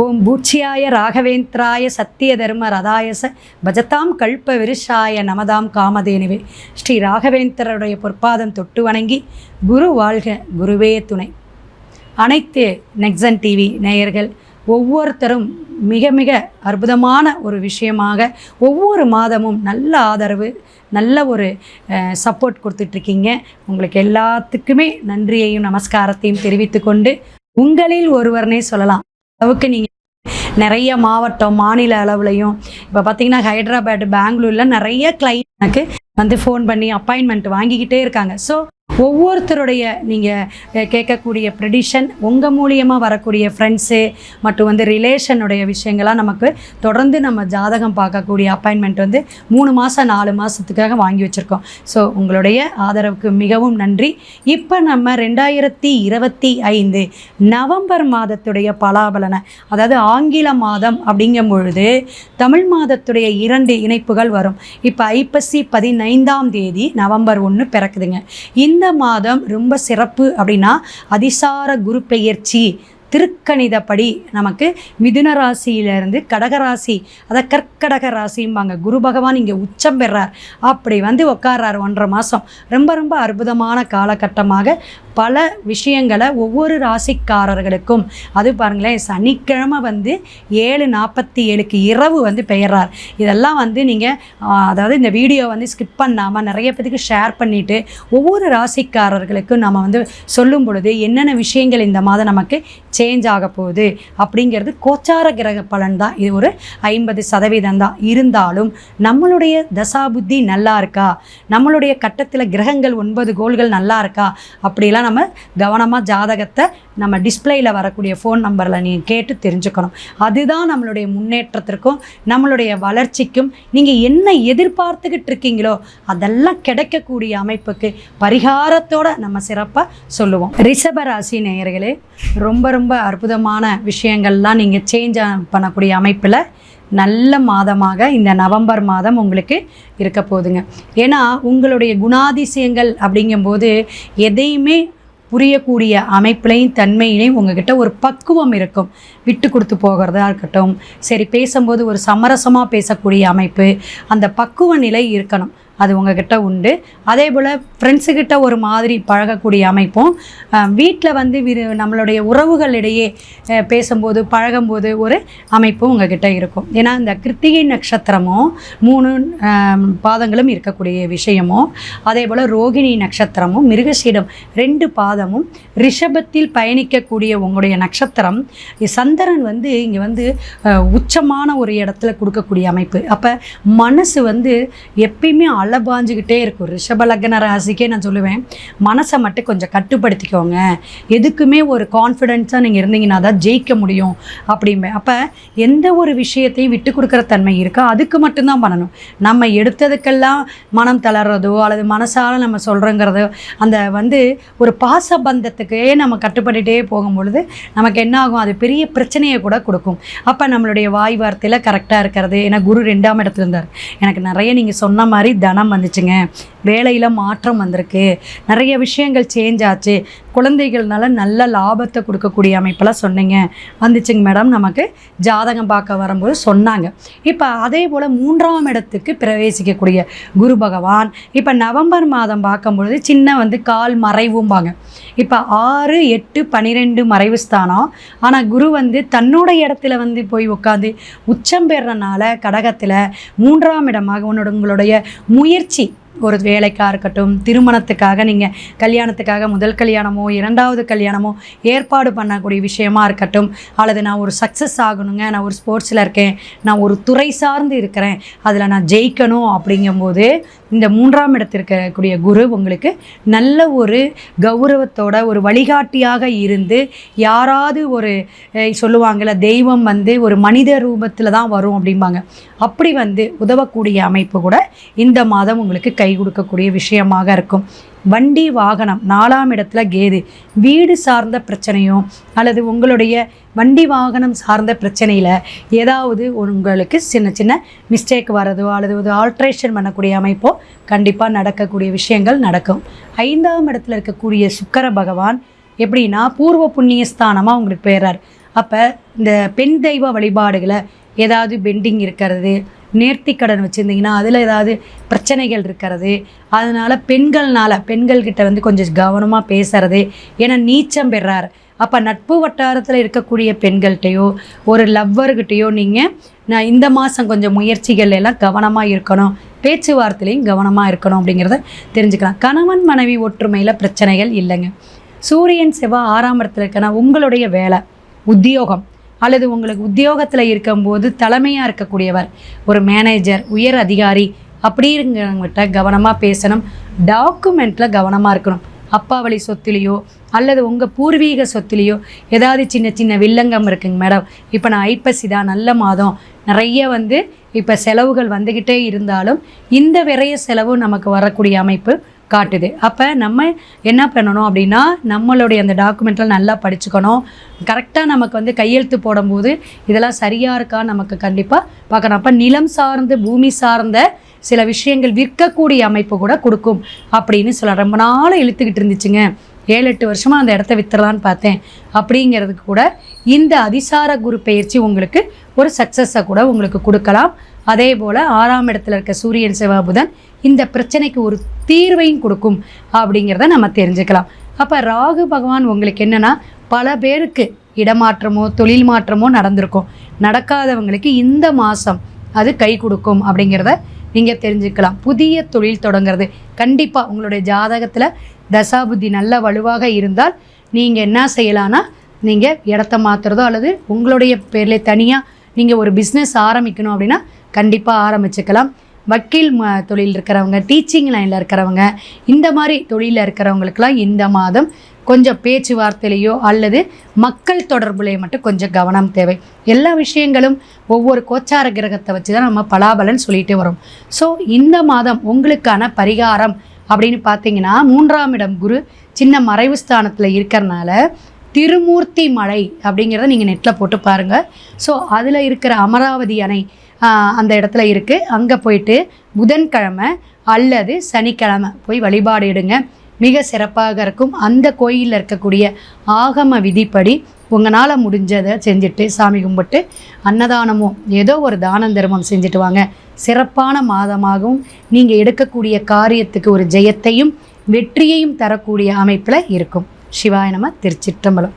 ஓம் பூச்சியாய ராகவேந்திராய சத்திய தர்ம ரதாயச பஜதாம் கல்ப விருஷாய நமதாம் காமதேனுவே. ஸ்ரீ ராகவேந்திரருடைய பொற்பாதம் தொட்டு வணங்கி குரு வாழ்க குருவே துணை. அனைத்து நெக்ஸன் டிவி நேயர்கள் ஒவ்வொருத்தரும் மிக மிக அற்புதமான ஒரு விஷயமாக ஒவ்வொரு மாதமும் நல்ல ஆதரவு நல்ல ஒரு சப்போர்ட் கொடுத்துட்ருக்கீங்க. உங்களுக்கு எல்லாத்துக்குமே நன்றியையும் நமஸ்காரத்தையும் தெரிவித்துக்கொண்டு உங்களில் ஒருவர்னே சொல்லலாம். அளவுக்கு நீங்கள் நிறைய மாவட்டம் மாநில அளவுலையும். இப்போ பார்த்தீங்கன்னா ஹைதராபாத் பெங்களூரில் நிறைய கிளைண்ட் எனக்கு வந்து ஃபோன் பண்ணி அப்பாயின்மெண்ட் வாங்கிக்கிட்டே இருக்காங்க. ஸோ ஒவ்வொருத்தருடைய நீங்கள் கேட்கக்கூடிய ப்ரெடிஷன் உங்கள் மூலியமாக வரக்கூடிய ஃப்ரெண்ட்ஸு மற்றும் வந்து ரிலேஷனுடைய விஷயங்கள்லாம் நமக்கு தொடர்ந்து நம்ம ஜாதகம் பார்க்கக்கூடிய அப்பாயின்மெண்ட் வந்து மூணு மாதம் நாலு மாதத்துக்காக வாங்கி வச்சுருக்கோம். ஸோ உங்களுடைய ஆதரவுக்கு மிகவும் நன்றி. இப்போ நம்ம ரெண்டாயிரத்தி இருபத்தி ஐந்து நவம்பர் மாதத்துடைய பலாபலனை அதாவது ஆங்கில மாதம் அப்படிங்கும் பொழுது தமிழ் மாதத்துடைய இரண்டு இணைப்புகள் வரும். இப்போ ஐப்பசி பதினைந்தாம் தேதி நவம்பர் ஒன்று பிறக்குதுங்க. இந்த மாதம் ரொம்ப சிறப்பு அப்படின்னா அதிசார குரு பெயர்ச்சி திருக்கணிதப்படி நமக்கு மிதுன ராசியிலிருந்து கடகராசி அதை கற்கடக ராசிம்பாங்க. குரு பகவான் இங்கே உச்சம் பெறார். அப்படி வந்து உட்கார்றார் ஒன்றரை மாதம் ரொம்ப ரொம்ப அற்புதமான காலகட்டமாக பல விஷயங்களை ஒவ்வொரு ராசிக்காரர்களுக்கும் அது பாருங்களேன் சனிக்கிழமை வந்து ஏழு நாற்பத்தி ஏழுக்கு இரவு வந்து பெயர்றார். இதெல்லாம் வந்து நீங்கள் அதாவது இந்த வீடியோ வந்து ஸ்கிப் பண்ணாமல் நிறைய பேத்துக்கு ஷேர் பண்ணிவிட்டு ஒவ்வொரு ராசிக்காரர்களுக்கும் நம்ம வந்து சொல்லும் பொழுது என்னென்ன விஷயங்கள் இந்த மாதம் நமக்கு சேஞ்ச் ஆக போகுது அப்படிங்கிறது கோச்சார கிரக பலன் தான். இது ஒரு ஐம்பது சதவீதம் தான். இருந்தாலும் நம்மளுடைய தசாபுத்தி நல்லா இருக்கா? நம்மளுடைய கட்டத்தில் கிரகங்கள் ஒன்பது கோள்கள் நல்லா இருக்கா? அப்படிலாம் நம்ம கவனமாக ஜாதகத்தை நம்ம டிஸ்பிளேயில் வரக்கூடிய ஃபோன் நம்பரில் நீங்கள் கேட்டு தெரிஞ்சுக்கணும். அதுதான் நம்மளுடைய முன்னேற்றத்திற்கும் நம்மளுடைய வளர்ச்சிக்கும் நீங்கள் என்ன எதிர்பார்த்துக்கிட்டு இருக்கீங்களோ அதெல்லாம் கிடைக்கக்கூடிய அமைப்புக்கு பரிகாரத்தோடு நம்ம சிறப்பாக சொல்லுவோம். ரிஷபராசி நேயர்களே ரொம்ப ரொம்ப அற்புதமான விஷயங்கள்லாம் நீங்கள் சேஞ்ச் பண்ணக்கூடிய அமைப்பில் நல்ல மாதமாக இந்த நவம்பர் மாதம் உங்களுக்கு இருக்க போகுதுங்க. ஏன்னா உங்களுடைய குணாதிசயங்கள் அப்படிங்கும்போது எதையுமே புரியக்கூடிய அமைப்புலையும் தன்மையிலையும் உங்ககிட்ட ஒரு பக்குவம் இருக்கும். விட்டு கொடுத்து போகிறதா இருக்கட்டும். சரி பேசும்போது ஒரு சமரசமாக பேசக்கூடிய அமைப்பு. அந்த பக்குவ நிலை இருக்கணும். அது உங்ககிட்ட உண்டு. அதே போல் ஃப்ரெண்ட்ஸுக்கிட்ட ஒரு மாதிரி பழகக்கூடிய அமைப்பும் வீட்டில் வந்து விரு நம்மளுடைய உறவுகளிடையே பேசும்போது பழகும்போது ஒரு அமைப்பும் உங்ககிட்ட இருக்கும். ஏன்னா இந்த கிருத்திகை நட்சத்திரமும் மூணு பாதங்களும் இருக்கக்கூடிய விஷயமும் அதே போல் ரோகிணி நட்சத்திரமும் மிருகசீடம் ரெண்டு பாதமும் ரிஷபத்தில் பயணிக்கக்கூடிய உங்களுடைய நட்சத்திரம் சந்திரன் வந்து இங்கே வந்து உச்சமான ஒரு இடத்துல கொடுக்கக்கூடிய அமைப்பு. அப்போ மனசு வந்து எப்பயுமே அலபாஞ்சுக்கிட்டே இருக்கும். ரிஷப லக்ன ராசிக்கே நான் சொல்லுவேன். மனசை மட்டும் கொஞ்சம் கட்டுப்படுத்திக்கோங்க. எதுக்குமே ஒரு கான்ஃபிடென்ஸாக நீங்கள் இருந்தீங்கன்னா தான் ஜெயிக்க முடியும் அப்படிம்பேன் அப்போ எந்த ஒரு விஷயத்தையும் விட்டு கொடுக்குற தன்மை இருக்கோ? அதுக்கு மட்டும்தான் பண்ணணும். நம்ம எடுத்ததுக்கெல்லாம் மனம் தளர்றதோ அல்லது மனசால் நம்ம சொல்கிறோங்கிறதோ அந்த வந்து ஒரு பாசபந்தத்துக்கே நம்ம கட்டுப்பட்டுட்டே போகும்பொழுது நமக்கு என்ன ஆகும் அது பெரிய பிரச்சனையை கூட கொடுக்கும். அப்போ நம்மளுடைய வாய் வார்த்தையில் கரெக்டாக இருக்கிறது. ஏன்னா குரு ரெண்டாம் இடத்துல இருந்தார். எனக்கு நிறைய நீங்கள் சொன்ன மாதிரி தனம் வந்துச்சுங்க. வேலையில் மாற்றம் வந்திருக்கு. நிறைய விஷயங்கள் சேஞ்ச் ஆச்சு. குழந்தைகள்னால நல்ல லாபத்தை கொடுக்கக்கூடிய அமைப்பெல்லாம் சொன்னீங்க. வந்துச்சுங்க மேடம் நமக்கு ஜாதகம் பார்க்க வரும்போது சொன்னாங்க. இப்போ அதே போல் மூன்றாம் இடத்துக்கு பிரவேசிக்கக்கூடிய குரு பகவான் இப்போ நவம்பர் மாதம் பார்க்கும்பொழுது சின்ன வந்து கால் மறைவும்பாங்க. இப்போ ஆறு எட்டு பன்னிரெண்டு மறைவு ஸ்தானம். ஆனால் குரு வந்து தன்னோட இடத்துல வந்து போய் உட்காந்து உச்சம் பெறனால கடகத்தில் மூன்றாம் இடமாக உன்னோட உங்களுடைய முயற்சி ஒரு வேலைக்காக இருக்கட்டும் திருமணத்துக்காக நீங்கள் கல்யாணத்துக்காக முதல் கல்யாணமோ இரண்டாவது கல்யாணமோ ஏற்பாடு பண்ணக்கூடிய விஷயமா இருக்கட்டும். அல்லது நான் ஒரு சக்ஸஸ் ஆகணுங்க நான் ஒரு ஸ்போர்ட்ஸில் இருக்கேன் நான் ஒரு துறை சார்ந்து இருக்கிறேன் அதில் நான் ஜெயிக்கணும் அப்படிங்கும்போது இந்த மூன்றாம் இடத்திற்கக்கூடிய இருக்கக்கூடிய குரு உங்களுக்கு நல்ல ஒரு கௌரவத்தோட ஒரு வழிகாட்டியாக இருந்து யாராவது ஒரு அஹ், சொல்லுவாங்கள்ல தெய்வம் வந்து ஒரு மனித ரூபத்தில் தான் வரும் அப்படிம்பாங்க. அப்படி வந்து உதவக்கூடிய அமைப்பு கூட இந்த மாதம் உங்களுக்கு கை கொடுக்கக்கூடிய விஷயமாக இருக்கும். வண்டி வாகனம் நாலாம் இடத்துல கேது வீடு சார்ந்த பிரச்சனையோ அல்லது உங்களுடைய வண்டி வாகனம் சார்ந்த பிரச்சனையில் ஏதாவது உங்களுக்கு சின்ன சின்ன மிஸ்டேக் வரதோ அல்லது ஒரு ஆல்ட்ரேஷன் பண்ணக்கூடிய அமைப்போ கண்டிப்பாக நடக்கக்கூடிய விஷயங்கள் நடக்கும். ஐந்தாம் இடத்துல இருக்கக்கூடிய சுக்கர பகவான் எப்படின்னா பூர்வ புண்ணிய ஸ்தானமாக உங்களுக்கு போயிடுறார். அப்போ இந்த பெண் தெய்வ வழிபாடுகளை ஏதாவது பெண்டிங் இருக்கிறது நேர்த்திக்கடன் வச்சுருந்தீங்கன்னா அதில் ஏதாவது பிரச்சனைகள் இருக்கிறது. அதனால் பெண்கள்னால பெண்கள்கிட்ட வந்து கொஞ்சம் கவனமாக பேசுறது. ஏன்னா நீச்சம் பெறார். அப்போ நட்பு வட்டாரத்தில் இருக்கக்கூடிய பெண்கள்கிட்டயோ ஒரு லவ்வர்கிட்டையோ நீங்கள் நான் இந்த மாதம் கொஞ்சம் முயற்சிகள் எல்லாம் கவனமாக இருக்கணும். பேச்சுவார்த்தையிலையும் கவனமாக இருக்கணும் அப்படிங்கிறத தெரிஞ்சுக்கலாம். கணவன் மனைவி ஒற்றுமையில் பிரச்சனைகள் இல்லைங்க. சூரியன் செவ்வாய் ஆறாம் இடத்துல இருக்கனா உங்களுடைய வேலை உத்தியோகம். அல்லது உங்களுக்கு உத்தியோகத்தில் இருக்கும்போது தலைமையாக இருக்கக்கூடியவர் ஒரு மேனேஜர் உயர் அதிகாரி அப்படிங்கிறவங்ககிட்ட கவனமாக பேசணும். டாக்குமெண்ட்டில் கவனமாக இருக்கணும். அப்பா வழி சொத்துலேயோ அல்லது உங்கள் பூர்வீக சொத்துலேயோ ஏதாவது சின்ன சின்ன வில்லங்கம் இருக்குங்க மேடம். இப்போ நான் ஐப்பசி தான் நல்ல மாதம். நிறைய வந்து இப்போ செலவுகள் வந்துக்கிட்டே இருந்தாலும் இந்த விரைய செலவு நமக்கு வரக்கூடிய அமைப்பு காட்டுது. அப்போ நம்ம என்ன பண்ணணும் அப்படின்னா நம்மளுடைய அந்த டாக்குமெண்ட்லாம் நல்லா படிச்சுக்கணும். கரெக்டாக நமக்கு வந்து கையெழுத்து போடும்போது இதெல்லாம் சரியாக இருக்கா நமக்கு கண்டிப்பாக பார்க்கணும். அப்போ நிலம் சார்ந்து பூமி சார்ந்த சில விஷயங்கள் விற்கக்கூடிய அமைப்பு கூட கொடுக்கும் அப்படின்னு சொல்ல ரொம்ப நாள் இழுத்துக்கிட்டு இருந்துச்சுங்க. ஏழு எட்டு வருஷமாக அந்த இடத்த வித்துடலான்னு பார்த்தேன். அப்படிங்கிறதுக்கு கூட இந்த அதிசார குரு பயிற்சி உங்களுக்கு ஒரு சக்ஸஸை கூட உங்களுக்கு கொடுக்கலாம். அதே போல் ஆறாம் இடத்துல இருக்க சூரியன் செவ்வாய் புதன் இந்த பிரச்சனைக்கு ஒரு தீர்வையும் கொடுக்கும் அப்படிங்கிறத நம்ம தெரிஞ்சுக்கலாம். அப்போ ராகு பகவான் உங்களுக்கு என்னென்னா பல பேருக்கு இடமாற்றமோ தொழில் மாற்றமோ நடந்திருக்கும். நடக்காதவங்களுக்கு இந்த மாதம் அது கை கொடுக்கும் அப்படிங்கிறத நீங்கள் தெரிஞ்சுக்கலாம். புதிய தொழில் தொடங்குறது. கண்டிப்பாக உங்களுடைய ஜாதகத்தில் தசாபுத்தி நல்ல வலுவாக இருந்தால் நீங்கள் என்ன செய்யலான்னா நீங்கள் இடத்த மாற்றுறதோ அல்லது உங்களுடைய பேரில் தனியாக நீங்கள் ஒரு பிஸ்னஸ் ஆரம்பிக்கணும் அப்படின்னா கண்டிப்பாக ஆரம்பிச்சுக்கலாம். வக்கீல் ம தொழில் இருக்கிறவங்க டீச்சிங் லைனில் இருக்கிறவங்க இந்த மாதிரி தொழிலில் இருக்கிறவங்களுக்கெல்லாம் இந்த மாதம் கொஞ்சம் பேச்சுவார்த்தையிலையோ அல்லது மக்கள் தொடர்புலையோ மட்டும் கொஞ்சம் கவனம் தேவை. எல்லா விஷயங்களும் ஒவ்வொரு கோச்சார கிரகத்தை வச்சு தான் நம்ம பலாபலன் சொல்லிட்டு வரோம். ஸோ இந்த மாதம் உங்களுக்கான பரிகாரம் அப்படின்னு பார்த்தீங்கன்னா மூன்றாம் இடம் குரு சின்ன மறைவு ஸ்தானத்தில் இருக்கிறனால திருமூர்த்தி மலை அப்படிங்கிறத நீங்கள் நெட்டில் போட்டு பாருங்கள் ஸோ அதில் இருக்கிற அமராவதி அணை அந்த இடத்துல இருக்குது அங்கே போயிட்டு புதன்கிழமை அல்லது சனிக்கிழமை போய் வழிபாடு எடுங்க. மிக சிறப்பாக இருக்கும். அந்த கோயிலில் இருக்கக்கூடிய ஆகம விதிப்படி உங்களால் முடிஞ்சதை செஞ்சுட்டு சாமி கும்பிட்டு அன்னதானமும் ஏதோ ஒரு தான தர்மம் செஞ்சுட்டு வாங்க. சிறப்பான மாதமாகவும் நீங்கள் எடுக்கக்கூடிய காரியத்துக்கு ஒரு ஜெயத்தையும் வெற்றியையும் தரக்கூடிய அமைப்பில் இருக்கும். சிவாய நம திருச்சிற்றம்பலம்.